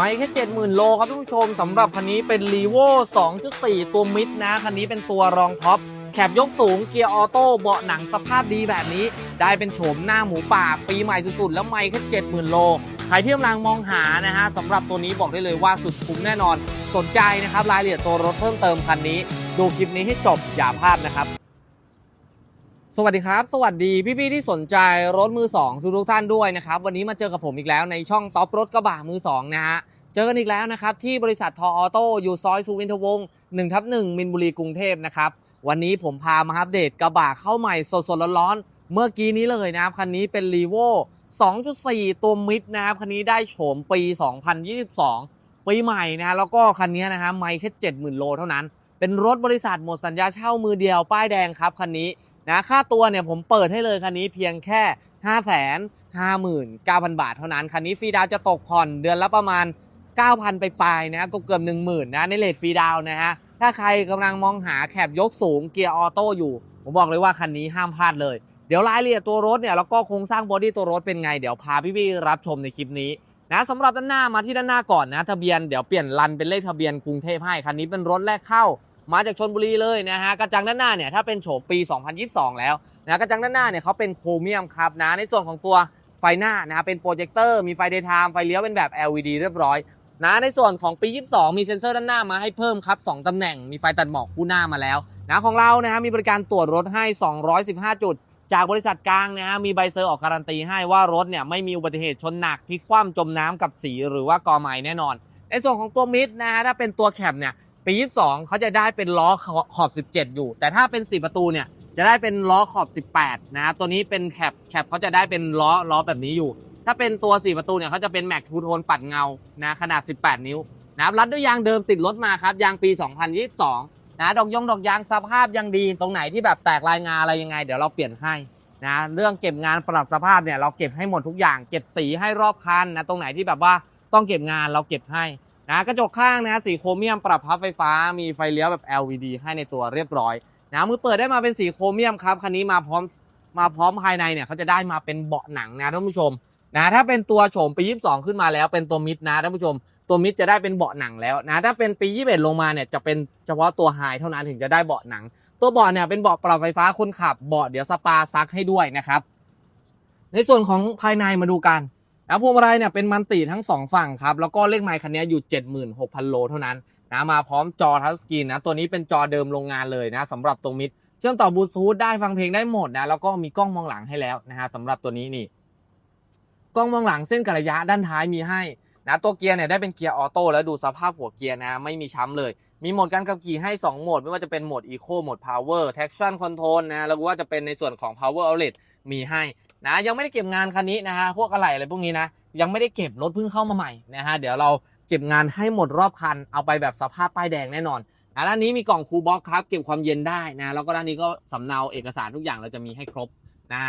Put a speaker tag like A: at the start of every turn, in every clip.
A: ไม่แค่70,000 โลครับท่านผู้ชมสำหรับคันนี้เป็น r ีโว2.4 ตัวมิดนะ คันนี้เป็นตัวรองท็อปแคบยกสูงเกียร์ออโต้เบาะหนังสภาพดีแบบนี้ ได้เป็นโฉมหน้าหมูป่า ปีใหม่สุดๆ แล้วไม่แค่70,000 โล ใครที่กำลังมองหานะฮะสำหรับตัวนี้บอกได้เลยว่าสุดคุ้มแน่นอน สนใจนะครับรายละเอียดตัวรถเพิ่มเติมคันนี้ ดูคลิปนี้ให้จบอย่าพลาดนะครับ สวัสดีครับ สวัสดีพี่ๆที่สนใจรถมือ 2 ทุกๆท่านด้วยนะครับ วันนี้มาเจอกับผมอีกแล้วในช่องท็อปรถกระบะมือ 2 นะฮะ เจอกันอีกแล้วนะครับ ที่บริษัททอออโต้อยู่ซอยสุวินทวงศ์1ทับ1มินบุรีกรุงเทพนะครับ วันนี้ผมพามาอัปเดตกระบะเข้าใหม่สดๆร้อนๆเมื่อกี้นี้เลยนะครับ คันนี้เป็น r ีโว2.4 ตัวมิดนะครับ คันนี้ได้โฉมปี 2022 ปีใหม่นะแล้วก็คันนี้นะฮะไม่แค่70,000โลเท่านั้น เป็นรถบริษัทหมดสัญญาเช่ามือเดียวป้ายแดงครับคันนี้ นะค่าตัวเนี่ยผมเปิดให้เลยคันนี้เพียงแค่ 5 5 9 0 0 0 บาทเท่านั้น คันนี้ฟรีดาวจะตกผ่อนเดือนละประมาณ 9,000 ไปปลายนะก็เกือบ 10,000 นะ ในเลทฟรีดาวน์นะฮะ ถ้าใครกำลังมองหาแคบยกสูงเกียร์ออโต้อยู่ ผมบอกเลยว่าคันนี้ห้ามพลาดเลย เดี๋ยวรายละเอียดตัวรถเนี่ยแล้วก็โครงสร้างบอดี้ตัวรถเป็นไง เดี๋ยวพาพี่ๆรับชมในคลิปนี้นะสำหรับด้านหน้ามาที่ด้านหน้าก่อนนะ ทะเบียนเดี๋ยวเปลี่ยนรันเป็นเลขทะเบียนกรุงเทพให้คันนี้เป็นรถแรกเข้า มาจากชนบุรีเลยนะฮะกระจังด้านหน้าเนี่ยถ้าเป็นโฉมปี 2022 แล้วนะกระจังด้านหน้าเนี่ยเขาเป็นโครเมียมครับนะในส่วนของตัวไฟหน้านะเป็นโปรเจคเตอร์มีไฟเดย์ไทม์ไฟเลี้ยวเป็นแบบ LED เรียบร้อยนะในส่วนของปี 22 มีเซ็นเซอร์ด้านหน้ามาให้เพิ่มครับ 2 ตำแหน่งมีไฟตัดหมอกคู่หน้ามาแล้วนะของเรานะฮะมีบริการตรวจรถให้ 215 จุด จากบริษัทกลางนะฮะมีใบเซอร์ออกการันตีให้ว่ารถเนี่ยไม่มีอุบัติเหตุชนหนักพลิกคว่ำจมน้ำกับสีหรือว่ากอไม้แน่นอน ในส่วนของตัวมิดนะฮะถ้าเป็นตัวแคบเนี่ย ปี22เขาจะได้เป็นล้อขอบ 17 อยู่ แต่ถ้าเป็น 4 ประตูเนี่ยจะได้เป็นล้อขอบ 18 นะ ตัวนี้เป็นแคปแคปเขาจะได้เป็นล้อล้อแบบนี้อยู่ ถ้าเป็นตัว 4 ประตูเนี่ยเขาจะเป็นแม็กทูโทนปัดเงานะขนาด 18 นิ้วนะครับรัดด้วยยางเดิมติดรถมาครับยางปี 2022 นะดอกยงดอกยางสภาพยังดี ตรงไหนที่แบบแตกลายงาอะไรยังไง เดี๋ยวเราเปลี่ยนให้นะเรื่องเก็บงานปรับสภาพเนี่ยเราเก็บให้หมดทุกอย่างเก็บสีให้รอบคันนะตรงไหนที่แบบว่าต้องเก็บงานเราเก็บให้ นะกระจกข้างนะสีโครเมียมปรับพับไฟฟ้ามีไฟเลี้ยวแบบ LED ให้ในตัวเรียบร้อยนะมือเปิดได้มาเป็นสีโครเมียมครับคันนี้มาพร้อมมาพร้อมภายในเนี่ยเขาจะได้มาเป็นเบาะหนังนะท่านผู้ชมนะถ้าเป็นตัวโฉมปี 22 ขึ้นมาแล้วเป็นตัวมิดนะท่านผู้ชม ตัวมิดจะได้เป็นเบาะหนังแล้วนะถ้าเป็นปี 21 ลงมาเนี่ยจะเป็นเฉพาะตัวไฮเท่านั้นถึงจะได้เบาะหนัง ตัวเบาะเนี่ยเป็นเบาะปรับไฟฟ้าคนขับเบาะเดี๋ยวสปาซักให้ด้วยนะครับในส่วนของภายในมาดูกัน นะพวงมาลัยเนี่ยเป็นมันติทั้ง 2 ฝั่งครับ แล้วก็เลขไมค์คันนี้อยู่ 76,000 โลเท่านั้นนะมาพร้อมจอทัชสกรีนนะ ตัวนี้เป็นจอเดิมโรงงานเลยนะสำหรับตรงมิดเชื่อมต่อบลูทูธได้ฟังเพลงได้หมดนะ แล้วก็มีกล้องมองหลังให้แล้วนะฮะสำหรับตัวนี้นี่ กล้องมองหลังเส้นกระยะด้านท้ายมีให้นะตัวเกียร์เนี่ยได้เป็นเกียร์ออโต้แล้วดูสภาพหัวเกียร์นะ ไม่มีช้ำเลย มีโหมดการขับขี่ให้ 2 โหมด ไม่ว่าจะเป็นโหมด Eco โหมด Power Traction Control นะแล้วก็ว่าจะเป็นในส่วนของ Power Outlet มีให้ นะยังไม่ได้เก็บงานคันนี้นะฮะพวกอะไรอะไรพวกนี้นะ ยังไม่ได้เก็บรถเพิ่งเข้ามาใหม่นะฮะเดี๋ยวเราเก็บงานให้หมดรอบคันเอาไปแบบสภาพป้ายแดงแน่นอนนะด้านนี้มีกล่องคูลบ็อกครับเก็บความเย็นได้นะแล้วก็ด้านนี้ก็สำเนาเอกสารทุกอย่างเราจะมีให้ครบนะ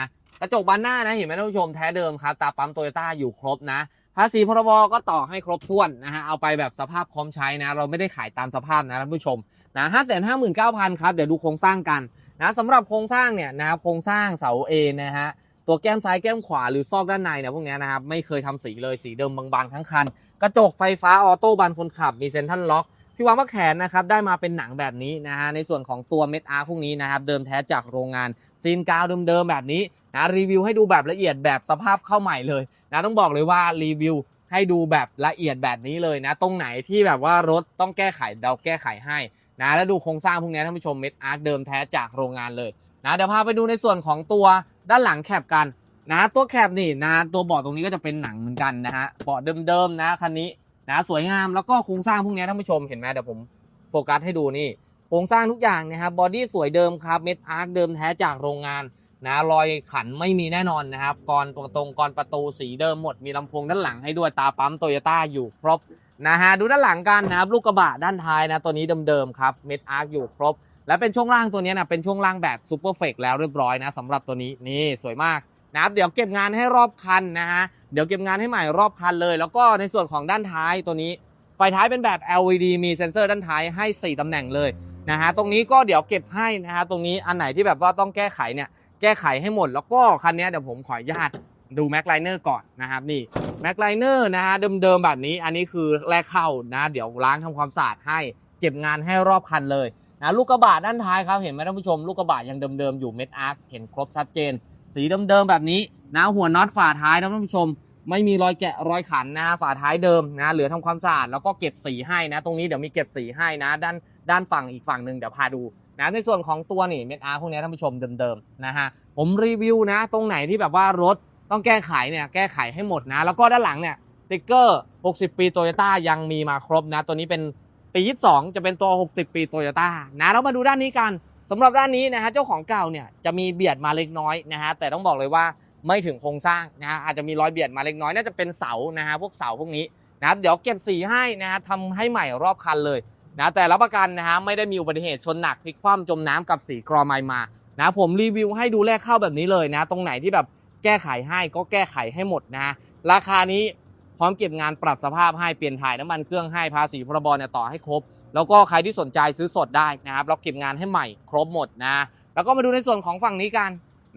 A: กระจกบานหน้านะเห็นไหมท่านผู้ชมแท้เดิมครับตาปั๊มโตโยต้าอยู่ครบนะภาษีพรบก็ต่อให้ครบถ้วนนะฮะเอาไปแบบสภาพพร้อมใช้นะ เราไม่ได้ขายตามสภาพนะท่านผู้ชมนะห้าแสนห้าหมื่นเก้าพันครับเดี๋ยวดูโครงสร้างกันนะสำหรับโครงสร้างเนี่ยนะครับโครงสร้างเสาเอนะฮะ ตัวแก้มซ้ายแก้มขวาหรือซอกด้านในเนี่ยพวกนี้นะครับไม่เคยทำสีเลยสีเดิมบางๆทั้งคัน กระจกไฟฟ้าออโต้บานคนขับมีเซ็นทรัลล็อกที่วางว่าแขนนะครับได้มาเป็นหนังแบบนี้นะฮะในส่วนของตัวเม็ดอาร์พวกนี้นะครับเดิมแท้จากโรงงานซีนกาวเดิมๆแบบนี้นะรีวิวให้ดูแบบละเอียดแบบสภาพเข้าใหม่เลยนะต้องบอกเลยว่ารีวิวให้ดูแบบละเอียดแบบนี้เลยนะตรงไหนที่แบบว่ารถต้องแก้ไขเราแก้ไขให้นะแล้วดูโครงสร้างพวกนี้ท่านผู้ชมเม็ดอาร์เดิมแท้จากโรงงานเลยนะเดี๋ยวพาไปดูในส่วนของตัว ด้านหลังแคบกันนะตัวแคบนี่นะตัวเบาะตรงนี้ก็จะเป็นหนังเหมือนกันนะฮะเบาะเดิมๆนะคันนี้นะสวยงามแล้วก็โครงสร้างพวกนี้ท่านผู้ชมเห็นไหมเดี๋ยวผมโฟกัสให้ดูนี่โครงสร้างทุกอย่างนะครับบอดี้สวยเดิมครับเม็ดอาร์คเดิมแท้จากโรงงานนะรอยขันไม่มีแน่นอนนะครับกรตัวตรงกรประตูสีเดิมหมดมีลำโพงด้านหลังให้ด้วยตาปั๊มโตโยต้าอยู่ครบนะฮะดูด้านหลังกันนะครับลูกกระบะด้านท้ายนะตัวนี้เดิมๆครับเม็ดอาร์คอยู่ครบ และเป็นช่วงล่างตัวนี้นะเป็นช่วงล่างแบบซูเปอร์เฟกแล้วเรียบร้อยนะสำหรับตัวนี้นี่สวยมากนะครับเดี๋ยวเก็บงานให้รอบคันนะฮะเดี๋ยวเก็บงานให้ใหม่รอบคันเลย แล้วก็ในส่วนของด้านท้ายตัวนี้ ไฟท้ายเป็นแบบ LED มีเซ็นเซอร์ด้านท้ายให้ 4ตำแหน่งเลยนะฮะตรงนี้ก็เดี๋ยวเก็บให้นะฮะตรงนี้อันไหนที่แบบว่าต้องแก้ไขเนี่ยแก้ไขให้หมด แล้วก็คันนี้เดี๋ยวผมขออนุญาตดูแม็กไลเนอร์ก่อนนะครับนี่แม็กไลเนอร์นะฮะเดิมๆแบบนี้อันนี้คือแรกเข้านะ เดี๋ยวล้างทำความสะอาดให้ เก็บงานให้รอบคันเลย นะลูกกระบะด้านท้ายครับเห็นไหมท่านผู้ชมลูกกระบะยังเดิมๆอยู่เม็ดอาร์คเห็นครบชัดเจน สีเดิมๆแบบนี้นะหัวน็อตฝาท้ายนะท่านผู้ชม ไม่มีรอยแกะรอยขันนะฝาท้ายเดิมนะเหลือทำความสะอาดแล้วก็เก็บสีให้นะ ตรงนี้เดี๋ยวมีเก็บสีให้นะด้านด้านฝั่งอีกฝั่งหนึ่งเดี๋ยวพาดูนะในส่วนของตัวนี่เม็ดอาร์พวกนี้ท่านผู้ชมเดิมๆนะฮะผมรีวิวนะ ตรงไหนที่แบบว่ารถต้องแก้ไขเนี่ยแก้ไขให้หมดนะ แล้วก็ด้านหลังเนี่ยสติ๊กเกอร์ 60 ปีโตโยต้ายังมีมาครบนะ ตัวนี้เป็น ปี 22 จะเป็นตัว 60 ปีโตโยต้านะแล้วมาดูด้านนี้กันสำหรับด้านนี้นะฮะเจ้าของเก่าเนี่ยจะมีเบียดมาเล็กน้อยนะฮะแต่ต้องบอกเลยว่าไม่ถึงโครงสร้างนะฮะอาจจะมีรอยเบียดมาเล็กน้อยน่าจะเป็นเสานะฮะพวกเสาพวกนี้นะเดี๋ยวเก็บสีให้นะฮะทำให้ใหม่รอบคันเลยนะแต่รับประกันนะฮะไม่ได้มีอุบัติเหตุชนหนักพลิกคว่ำจมน้ำกับสีกรอไมมานะผมรีวิวให้ดูแลกเข้าแบบนี้เลยนะ ตรงไหนที่แบบแก้ไขให้ก็แก้ไขให้หมดนะ ราคานี้ พร้อมเก็บงานปรับสภาพให้เปลี่ยนถ่ายน้ำมันเครื่องให้ภาษีพรบเนี่ยต่อให้ครบ แล้วก็ใครที่สนใจซื้อสดได้นะครับเราเก็บงานให้ใหม่ครบหมดนะ แล้วก็มาดูในส่วนของฝั่งนี้กัน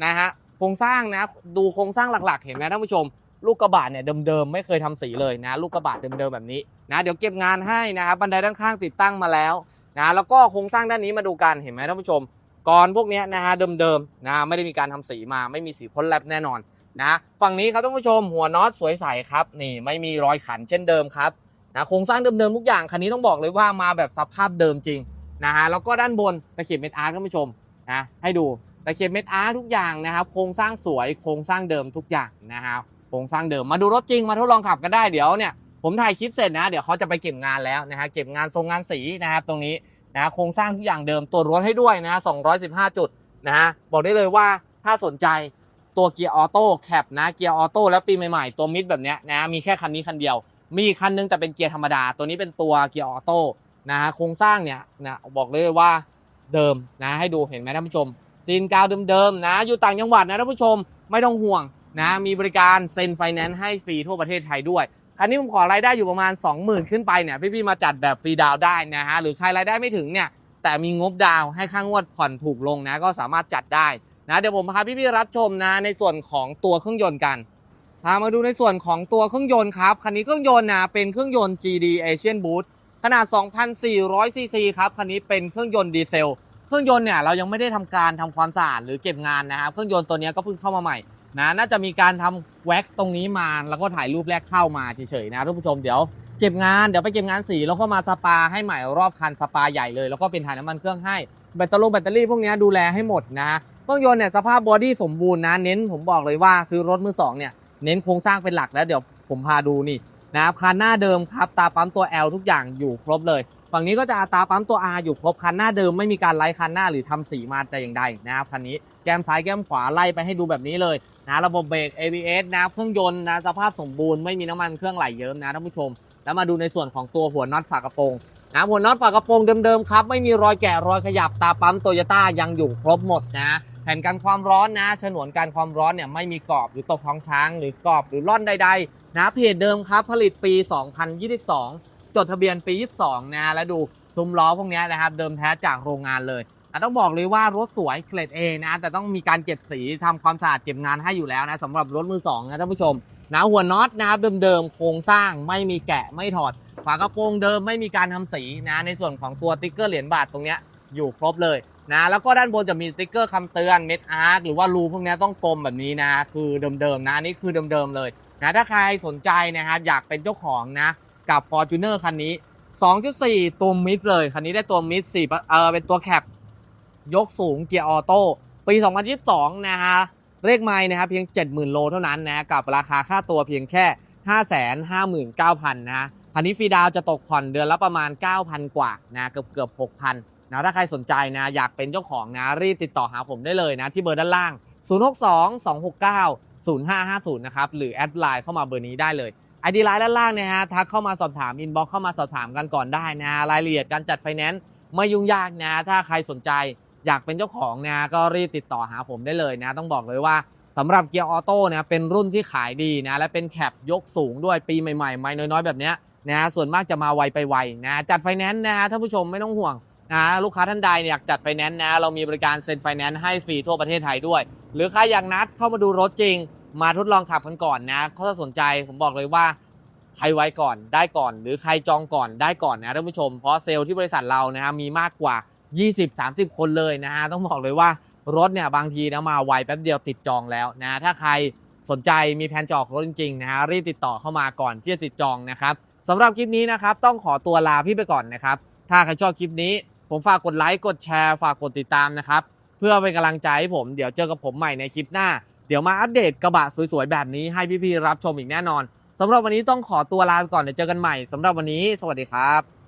A: นะฮะโครงสร้างนะดูโครงสร้างหลักๆ เห็นไหมท่านผู้ชม ลูกกระบะเนี่ยเดิมๆไม่เคยทำสีเลยนะ ลูกกระบะเดิมๆแบบนี้นะเดี๋ยวเก็บงานให้นะครับบันไดด้านข้างติดตั้งมาแล้วนะแล้วก็โครงสร้างด้านนี้มาดูกันเห็นไหมท่านผู้ชมก่อนพวกเนี้ยนะฮะเดิมๆนะไม่ได้มีการทำสีมาไม่มีสีพ่นแลบแน่นอน นะฝั่งนี้ครับท่านผู้ชมหัวน็อตสวยใสครับนี่ไม่มีรอยขันเช่นเดิมครับนะโครงสร้างเดิมๆทุกอย่างคันนี้ต้องบอกเลยว่ามาแบบสภาพเดิมจริงนะฮะแล้วก็ด้านบนตะเข็บเม็ดอาร์ท่านผู้ชมนะให้ดูตะเข็บเม็ดอาร์ทุกอย่างนะครับโครงสร้างสวยโครงสร้างเดิมทุกอย่างนะครับโครงสร้างเดิมมาดูรถจริงมาทดลองขับกันได้เดี๋ยวเนี่ยผมถ่ายคลิปเสร็จนะเดี๋ยวเขาจะไปเก็บงานแล้วนะฮะเก็บงานทรงงานสีนะครับตรงนี้นะโครงสร้างทุกอย่างเดิมตรวจรถให้ด้วยนะ215 จุดนะฮะบอกได้เลยว่าถ้าสนใจ ตัวเกียร์ออโต้แคปนะเกียร์ออโต้แล้วปีใหม่ๆตัวมิดแบบเนี้ยนะมีแค่คันนี้คันเดียว มีอีกคันนึงแต่เป็นเกียร์ธรรมดา ตัวนี้เป็นตัวเกียร์ออโต้นะฮะโครงสร้างเนี่ยนะบอกเลยว่าเดิมนะให้ดูเห็นไหมท่านผู้ชมซีนกาวเดิมๆนะอยู่ต่างจังหวัดนะท่านผู้ชมไม่ต้องห่วงนะมีบริการเซ็นไฟแนนซ์ให้ฟรีทั่วประเทศไทยด้วยคันนี้ผมขอรายได้อยู่ประมาณ 20,000 ขึ้นไปเนี่ยพี่ๆมาจัดแบบฟรีดาวได้นะฮะหรือใครรายได้ไม่ถึงเนี่ยแต่มีงบดาวให้ค่างวดผ่อนถูกลงนะก็สามารถจัดได้ นะเดี๋ยวผมพาพี่ๆรับชมนะในส่วนของตัวเครื่องยนต์กันพามาดูในส่วนของตัวเครื่องยนต์ครับคันนี้เครื่องยนต์นะเป็นเครื่องยนต์ GD Asian Boost ขนาด 2,400 ซีซีครับคันนี้เป็นเครื่องยนต์ดีเซลเครื่องยนต์เนี่ยเรายังไม่ได้ทำการทำความสะอาดหรือเก็บงานนะครับเครื่องยนต์ตัวนี้ก็เพิ่งเข้ามาใหม่นะน่าจะมีการทำแว็กตรงนี้มาแล้วก็ถ่ายรูปแรกเข้ามาเฉยๆนะท่านผู้ชมเดี๋ยวเก็บงานเดี๋ยวไปเก็บงานสีแล้วก็มาสปาให้ใหม่รอบคันสปาใหญ่เลย แล้วก็เป็นถ่ายน้ำมันเครื่องให้แบตเตอรี่พวกนี้ดูแลให้หมดนะ รื่องยนต์เนี่ยสภาพบอดี้สมบูรณ์นะเน้นผมบอกเลยว่าซื้อรถมือสองเนี่ยเน้นโครงสร้างเป็นหลักแล้วเดี๋ยวผมพาดูนี่นะครับคันหน้าเดิมครับตาปั๊มตัว L ทุกอย่างอยู่ครบเลยฝั่งนี้ก็จะตาปั๊มตัว R อยู่ครบคันหน้าเดิมไม่มีการไล่คันหน้าหรือทำสีมาแต่อย่างใดนะครับคันนี้แก้มซ้ายแก้มขวาไล่ไปให้ดูแบบนี้เลยนะระบบเบรก ABS นะเครื่องยนต์นะสภาพสมบูรณ์ไม่มีน้ำมันเครื่องไหลเยิ้มนะท่านผู้ชม แล้วมาดูในส่วนของตัวหัวน็อตฝากระโปรงนะหัวน็อตฝากระโปรงเดิมๆครับไม่มีรอยแกะรอยขยับตาปั๊มโตโยต้ายังอยู่ครบหมดนะ แผ่นกันความร้อนนะ ฉนวนการความร้อนเนี่ยไม่มีกรอบหรือตกท้องช้าง หรือกรอบหรือร่อนใดๆนะเพจเดิมครับผลิตปี 2022 จดทะเบียนปี 22 นะและดูซุ้มล้อพวกนี้นะครับ เดิมแท้จากโรงงานเลยต้องบอกเลยว่ารถสวยเกรด A นะ แต่ต้องมีการเก็บสีทำความสะอาดเก็บงานให้อยู่แล้วนะสำหรับรถมือ2นะท่านผู้ชมนะหัวน็อตนะครับเดิมๆโครงสร้างไม่มีแกะไม่ถอดฝากระโปรงเดิมไม่มีการทำสีนะในส่วนของตัวติ๊กเกอร์เหรียญบาทตรงเนี้ยอยู่ครบเลย นะ แล้วก็ด้านบนจะมีสติ๊กเกอร์คำเตือนเม็ดอาร์ตหรือว่ารูพวกนี้ต้องกลมแบบนี้นะ คือเดิมๆนะนี่คือเดิมๆเลยนะถ้าใครสนใจนะครับอยากเป็นเจ้าของนะ กับ Fortuner คันนี้ 2.4 ตัวมิดเลย คันนี้ได้ตัวมิด4เออเป็นตัวแคปยกสูงเกียร์ออโต้ปี 2022 นะฮะเลขไม้นะครับเพียง 70,000 โลเท่านั้นนะกับราคาค่าตัวเพียงแค่ 559,000 นะคันนี้ฟรีดาวจะตกผ่อนเดือนละประมาณ 9,000 กว่านะเกือบเกือบ6,000 นะถ้าใครสนใจนะอยากเป็นเจ้าของนะรีบติดต่อหาผมได้เลยนะที่เบอร์ด้านล่าง 062 269 0550 นะครับ หรือแอดไลน์เข้ามาเบอร์นี้ได้เลยไอดีไลน์ด้านล่างนะฮะทักเข้ามาสอบถามอินบ็อกเข้ามาสอบถามกันก่อนได้นะรายละเอียดการจัดไฟแนนซ์ไม่ยุ่งยากนะ ถ้าใครสนใจอยากเป็นเจ้าของนะก็รีบติดต่อหาผมได้เลยนะ ต้องบอกเลยว่าสำหรับเกียร์ออโต้นะเป็นรุ่นที่ขายดีนะและเป็นแคปยกสูงด้วยปีใหม่ๆไม่น้อยๆแบบเนี้ยนะส่วนมากจะมาไวไปไวนะจัดไฟแนนซ์นะฮะท่านผู้ชมไม่ต้องห่วง นะลูกค้าท่านใดอยากจัดไฟแนนซ์นะ เรามีบริการเซ็นไฟแนนซ์ให้ฟรีทั่วประเทศไทยด้วย หรือใครอยากนัดเข้ามาดูรถจริง มาทดลองขับกันก่อนนะถ้าสนใจผมบอกเลยว่าใครไว้ก่อนได้ก่อน หรือใครจองก่อนได้ก่อนนะท่านผู้ชม เพราะเซลล์ที่บริษัทเรานะฮะมีมากกว่า 20-30 คนเลยนะฮะต้องบอกเลยว่ารถเนี่ยบางทีนะมาไวแป๊บเดียวติดจองแล้วนะถ้าใครสนใจมีแผนจองรถจริงๆนะฮะรีบติดต่อเข้ามาก่อนที่จะติดจองนะครับสำหรับคลิปนี้นะครับต้องขอตัวลาพี่ไปก่อนนะครับถ้าใครชอบคลิปนี้ ผมฝากกดไลค์กดแชร์ฝากกดติดตามนะครับ เพื่อเป็นกำลังใจให้ผมเดี๋ยวเจอกับผมใหม่ในคลิปหน้า เดี๋ยวมาอัปเดตกระบะสวยๆแบบนี้ให้พี่ๆรับชมอีกแน่นอนสำหรับวันนี้ต้องขอตัวลาไปก่อนเดี๋ยวเจอกันใหม่สำหรับวันนี้ สวัสดีครับ